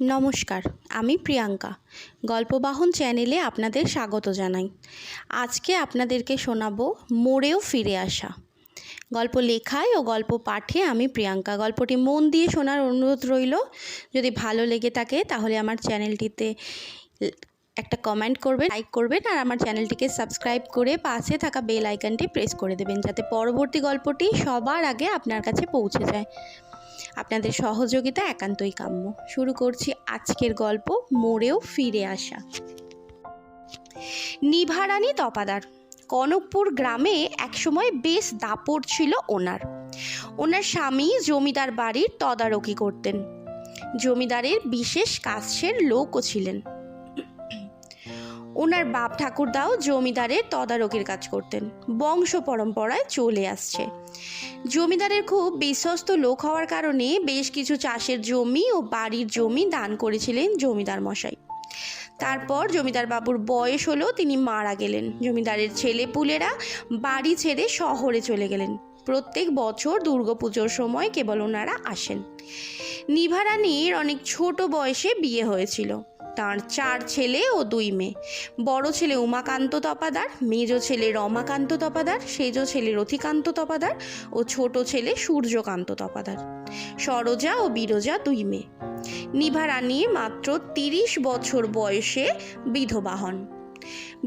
নমস্কার, আমি প্রিয়াঙ্কা। গল্পবাহন চ্যানেলে আপনাদের স্বাগত জানাই। আজকে আপনাদেরকে শোনাবো মোড়েও ফিরে আসা। গল্প লেখায় ও গল্প পাঠে আমি প্রিয়াঙ্কা। গল্পটি মন দিয়ে শোনার অনুরোধ রইল। যদি ভালো লেগে থাকে তাহলে আমার চ্যানেলটিতে একটা কমেন্ট করবেন, লাইক করবেন আর আমার চ্যানেলটিকে সাবস্ক্রাইব করে পাশে থাকা বেল আইকনটি প্রেস করে দেবেন, যাতে পরবর্তী গল্পটি সবার আগে আপনার কাছে পৌঁছে যায়। আপনাদের সহযোগিতা একান্তই কাম্য। শুরু করছি আজকের গল্প, মোড়েও ফিরে আসা। নিভারানী তপাদার, কনকপুর গ্রামে একসময় বেশ দাপট ছিল ওনার। ওনার স্বামী জমিদার বাড়ির তদারকি করতেন। জমিদারের বিশেষ কাছের লোকও ছিলেন। ওনার বাপ ঠাকুরদাও জমিদারের তদারকির কাজ করতেন, বংশ পরম্পরায় চলে আসছে। জমিদারের খুব বিশ্বস্ত লোক হওয়ার কারণে বেশ কিছু চাষের জমি ও বাড়ির জমি দান করেছিলেন জমিদার মশাই। তারপর জমিদার বাবুর বয়স হলো, তিনি মারা গেলেন। জমিদারের ছেলেপুলেরা বাড়ি ছেড়ে শহরে চলে গেলেন। প্রত্যেক বছর দুর্গাপুজোর সময় কেবল ওনারা আসেন। নিভারানীর অনেক ছোট বয়সে বিয়ে হয়েছিল। তার চার ছেলে ও দুই মেয়ে। বড় ছেলে উমাকান্ত তপাদার, মেজ ছেলে রমাকান্ত তপাদার, সেজ ছেলে রথিকান্ত তপাদার ও ছোট ছেলে সূর্যকান্ত তপাদার। সরোজা ও বিরজা দুই মেয়ে। নিভা রানী মাত্র তিরিশ বছর বয়সে বিধবা হন।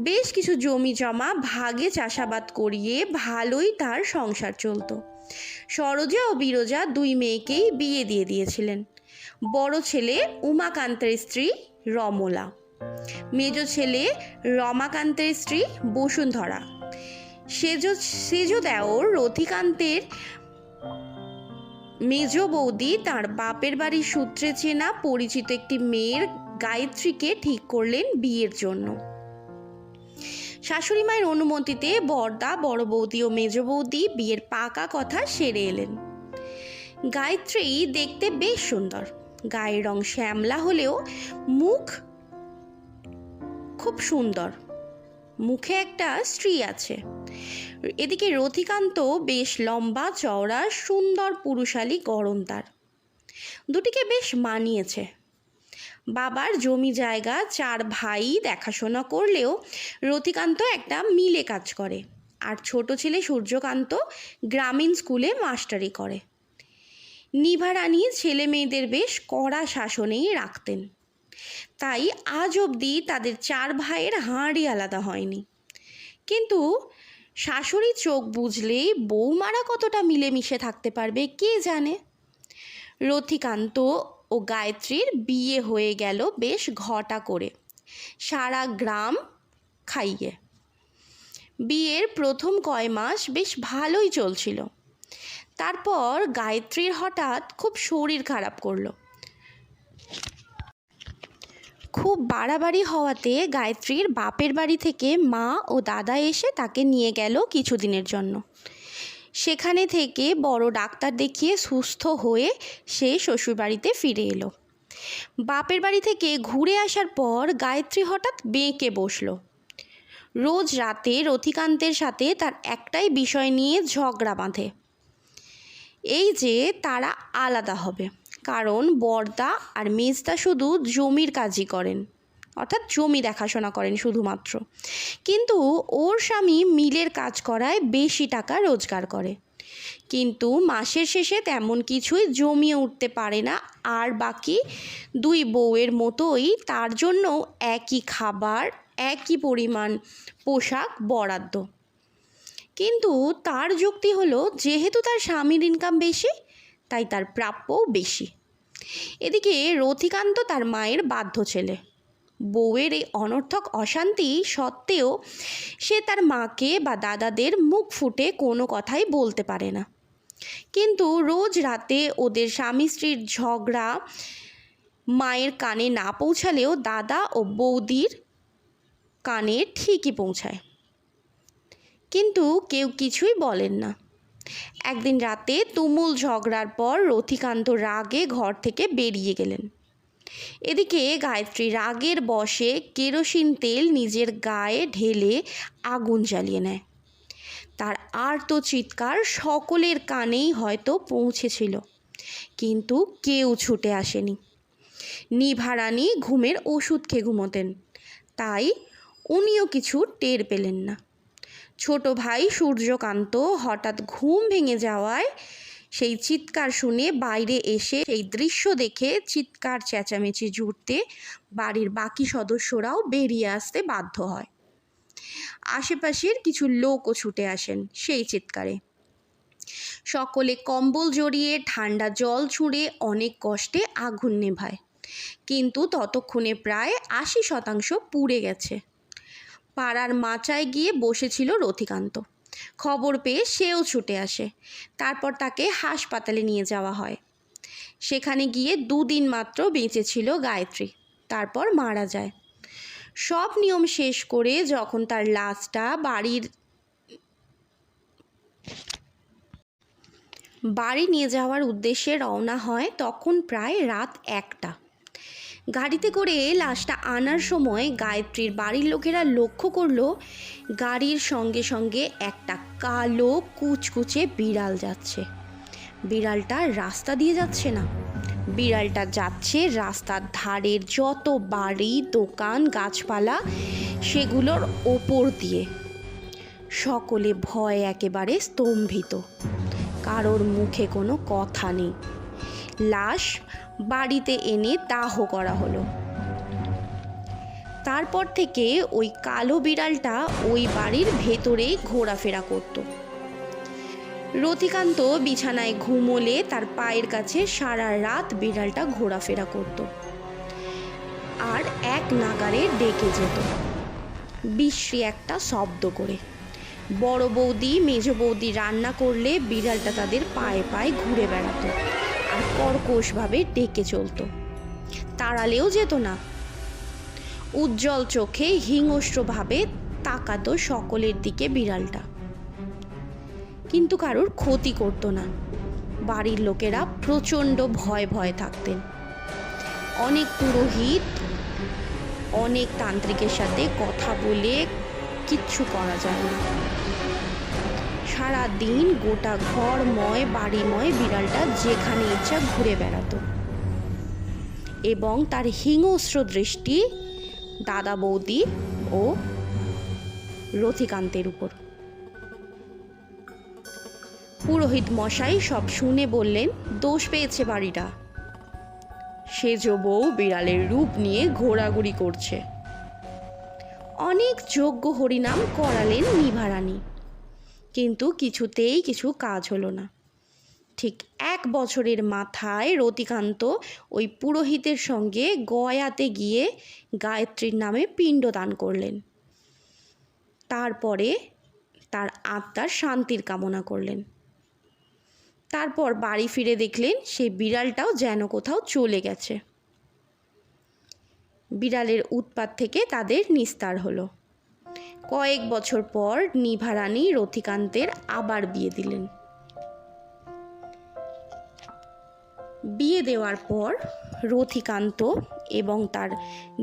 বেশ কিছু জমি জমা, ভাগে চাষাবাদ করিয়ে ভালোই তার সংসার চলত। সরোজা ও বিরজা দুই মেয়েকেই বিয়ে দিয়ে দিয়েছিলেন। বড় ছেলে উমাকান্তের স্ত্রী রমলা। মেজ ছেলে রমাকান্তের স্ত্রী বসুন্ধরা। সেজ সেজ দেওর রথিকান্তের মেজ বৌদি তার বাপের বাড়ির সূত্রে চেনা পরিচিত একটি মেয়ের গায়ত্রীকে ঠিক করলেন বিয়ের জন্য। শাশুড়ি মায়ের অনুমতিতে বর্দা, বড় বৌদি ও মেজ বৌদি বিয়ের পাকা কথা সেরে এলেন। গায়ত্রী দেখতে বেশ সুন্দর। গায়ের রং শ্যামলা হলেও মুখ খুব সুন্দর। মুখে একটা স্ত্রী আছে। এদিকে রথিকান্ত বেশ লম্বা, চওড়া, সুন্দর, পুরুষালী গরম তার। দুটিকে বেশ মানিয়েছে। বাবার জমি জায়গা, চার ভাই দেখাশোনা করলেও রথিকান্ত একটা মিলে কাজ করে। আর ছোট ছেলে সূর্যকান্ত গ্রামীণ স্কুলে মাস্টারি করে। নিভা রানী ছেলে মেয়েদের বেশ কড়া শাসনেই রাখতেন। তাই আজ অবধি তাদের চার ভাইয়ের হাঁড়ি আলাদা হয়নি। কিন্তু শাশুড়ি চোখ বুঝলেই বৌমারা কতটা মিলেমিশে থাকতে পারবে কে জানে? রথিকান্ত ও গায়ত্রীর বিয়ে হয়ে গেল বেশ ঘটা করে। সারা গ্রাম খাইয়ে। বিয়ের প্রথম কয় মাস বেশ ভালোই চলছিল। তারপর গায়ত্রীর হঠাৎ খুব শরীর খারাপ করল। খুব বাড়াবাড়ি হওয়াতে গায়ত্রীর বাপের বাড়ি থেকে মা ও দাদা এসে তাকে নিয়ে গেল কিছুদিনের জন্য। সেখানে থেকে বড় ডাক্তার দেখিয়ে সুস্থ হয়ে সে শ্বশুরবাড়িতে ফিরে এলো। বাপের বাড়ি থেকে ঘুরে আসার পর গায়ত্রী হঠাৎ বেঁকে বসল। রোজ রাতে রথিকান্তের সাথে তার একটাই বিষয় নিয়ে ঝগড়া বাঁধে। এই যে তারা আলাদা হবে। কারণ বর্দা আর মেজদা শুধু জমির কাজই করেন। অর্থাৎ জমি দেখাশোনা করেন শুধুমাত্র। কিন্তু ওর স্বামী মিলের কাজ করায় বেশি টাকা রোজগার করে। কিন্তু মাসের শেষে তেমন কিছুই জমিয়ে উঠতে পারে না। আর বাকি দুই বউয়ের মতোই তার জন্য একই খাবার, একই পরিমাণ পোশাক, বরাদ্দ। কিন্তু তার যুক্তি হলো, যেহেতু তার স্বামীর ইনকাম বেশি, তাই তার প্রাপ্যও বেশি। এদিকে রথিকান্ত তার মায়ের বাধ্য ছেলে। বউয়ের এই অনর্থক অশান্তি সত্ত্বেও সে তার মাকে বা দাদাদের মুখ ফুটে কোনো কথাই বলতে পারে না। কিন্তু রোজ রাতে ওদের স্বামী স্ত্রীর ঝগড়া মায়ের কানে না পৌঁছালেও দাদা ও বৌদির কানে ঠিকই পৌঁছায়। কিন্তু কেউ কিছুই বলেন না। একদিন রাতে তুমুল ঝগড়ার পর রথিকান্ত রাগে ঘর থেকে বেরিয়ে গেলেন। এদিকে গায়ত্রী রাগের বশে কেরোসিন তেল নিজের গায়ে ঢেলে আগুন জ্বালিয়ে নেয়। তার আর্ত চিৎকার সকলের কানেই হয়তো পৌঁছেছিল, কিন্তু কেউ ছুটে আসেনি। নিভারানি ঘুমের ওষুধ খেয়ে ঘুমোতেন, তাই উনিও কিছু টের পেলেন না। ছোট ভাই সূর্যকান্ত হঠাৎ ঘুম ভেঙে যাওয়ায় সেই চিৎকার শুনে বাইরে এসে সেই দৃশ্য দেখে চিৎকার, চেঁচামেচি জুড়তে বাড়ির বাকি সদস্যরাও বেরিয়ে আসতে বাধ্য হয়। আশেপাশের কিছু লোকও ছুটে আসেন সেই চিৎকারে। সকলে কম্বল জড়িয়ে ঠান্ডা জল ছুঁড়ে অনেক কষ্টে আগুন নেভায়। কিন্তু ততক্ষণে প্রায় আশি শতাংশ পুড়ে গেছে। পাড়ার মাচায় গিয়ে বসেছিল রথিকান্ত। খবর পেয়ে সেও ছুটে আসে। তারপর তাকে হাসপাতালে নিয়ে যাওয়া হয়। সেখানে গিয়ে দুদিন মাত্র বেঁচে ছিল গায়ত্রী। তারপর মারা যায়। সব নিয়ম শেষ করে যখন তার লাশটা বাড়ির বাড়ি নিয়ে যাওয়ার উদ্দেশ্যে রওনা হয়, তখন প্রায় রাত একটা। গাড়িতে করে লাশটা আনার সময় গায়ত্রীর বাড়ির লোকেরা লক্ষ্য করল, গাড়ির সঙ্গে সঙ্গে একটা কালো কুচকুচে বিড়াল যাচ্ছে। বিড়ালটা রাস্তা দিয়ে যাচ্ছে না। বিড়ালটা যাচ্ছে রাস্তার ধারের যত বাড়ি, দোকান, গাছপালা সেগুলোর ওপর দিয়ে। সকলে ভয় একেবারে স্তম্ভিত। কারোর মুখে কোনো কথা নেই। লাশ বাড়িতে এনে দাহ করা হলো। তারপর থেকে ওই কালো বিড়ালটা ওই বাড়ির ভেতরেই ঘোরাফেরা করত। রতিকান্ত বিছানায় ঘুমোলে তার পায়ের কাছে সারা রাত বিড়ালটা ঘোরাফেরা করত। আর এক নাগারে ডেকে যেত। বিশ্রী একটা শব্দ করে। বড় বৌদি, মেজ বৌদি রান্না করলে বিড়ালটা তাদের পায়ে পায়ে ঘুরে বেড়াতো। আর কর্কশভাবে ডেকে চলতো। তাড়ালেও যেত না। উজ্জ্বল চোখে হিংস্রভাবে তাকাতো সকলের দিকে বিড়ালটা। কিন্তু কারোর ক্ষতি করতো না। বাড়ির লোকেরা প্রচণ্ড ভয় ভয় থাকতেন। অনেক পুরোহিত, অনেক তান্ত্রিকের সাথে কথা বলে কিচ্ছু করা যায় না। সারা দিন গোটা ঘরময়, বাড়িময় বিড়ালটা যেখানে ইচ্ছা ঘুরে বেড়াতো। এবং তার হিংস্র দৃষ্টি দাদা বৌদি ও রথিকান্তের উপর। পুরোহিত মশাই সব শুনে বললেন, দোষ পেয়েছে বাড়িটা। সেজ বউ বিড়ালের রূপ নিয়ে ঘোরাঘুরি করছে। অনেক যোগ্য হরিনাম করালেন নিভারানী। কিন্তু কিছুতেই কিছু কাজ হলো না। ঠিক এক বছরের মাথায় রতিকান্ত ওই পুরোহিতের সঙ্গে গয়াতে গিয়ে গায়ত্রীর নামে পিণ্ডদান করলেন। তারপরে তার আত্মার শান্তির কামনা করলেন। তারপর বাড়ি ফিরে দেখলেন সেই বিড়ালটাও যেন কোথাও চলে গেছে। বিড়ালের উৎপাত থেকে তাদের নিস্তার হলো। কয়েক বছর পর নিভারানী রথিকান্তের আবার বিয়ে দিলেন। বিয়ে দেওয়ার পর রথিকান্ত এবং তার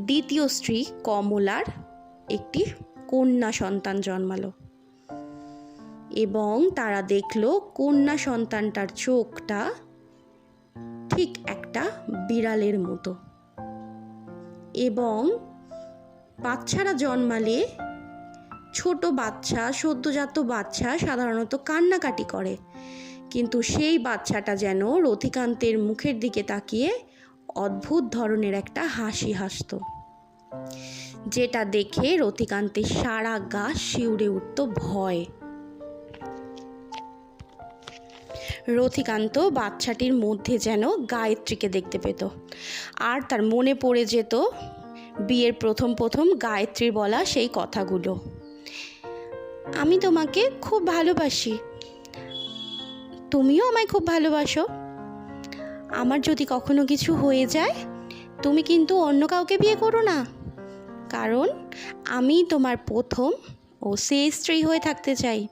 দ্বিতীয় স্ত্রী কমলার একটি কন্যা সন্তান জন্মালো এবং তারা দেখল কন্যা সন্তানটার চোখটা ঠিক একটা বিড়ালের মতো এবং বাচ্চারা জন্মালে ছোট বাচ্চা, সদ্যজাত বাচ্চা সাধারণত কান্নাকাটি করে। কিন্তু সেই বাচ্চাটা যেন রথিকান্তের মুখের দিকে তাকিয়ে অদ্ভুত ধরনের একটা হাসি হাসত। যেটা দেখে রথিকান্তের সারা গা শিউরে উঠত ভয়। রথিকান্ত বাচ্চাটির মধ্যে যেন গায়ত্রীকে দেখতে পেত। আর তার মনে পড়ে যেত, বিয়ের প্রথম প্রথম গায়ত্রীর বলা সেই কথাগুলো। আমি তোমাকে খুব ভালোবাসি। তুমিও আমায় খুব ভালোবাসো। আমার যদি কখনো কিছু হয়ে যায়, তুমি কিন্তু অন্য কাউকে বিয়ে করো না। কারণ আমি তোমার প্রথম ও সেই স্ত্রী হয়ে থাকতে চাই।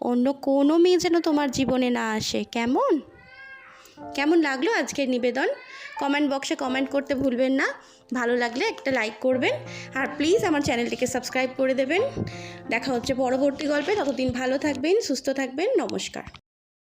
অন্য কোনো মেয়ে যেন তোমার জীবনে না আসে। কেমন? কেমন লাগল আজকের নিবেদন? কমেন্ট বক্সে কমেন্ট করতে ভুলবেন না। ভালো লাগলে একটা লাইক করবেন। আর প্লিজ আমার চ্যানেলটিকে সাবস্ক্রাইব করে দেবেন। দেখা হচ্ছে পরবর্তী গল্পে। ততদিন ভালো থাকবেন, সুস্থ থাকবেন। নমস্কার।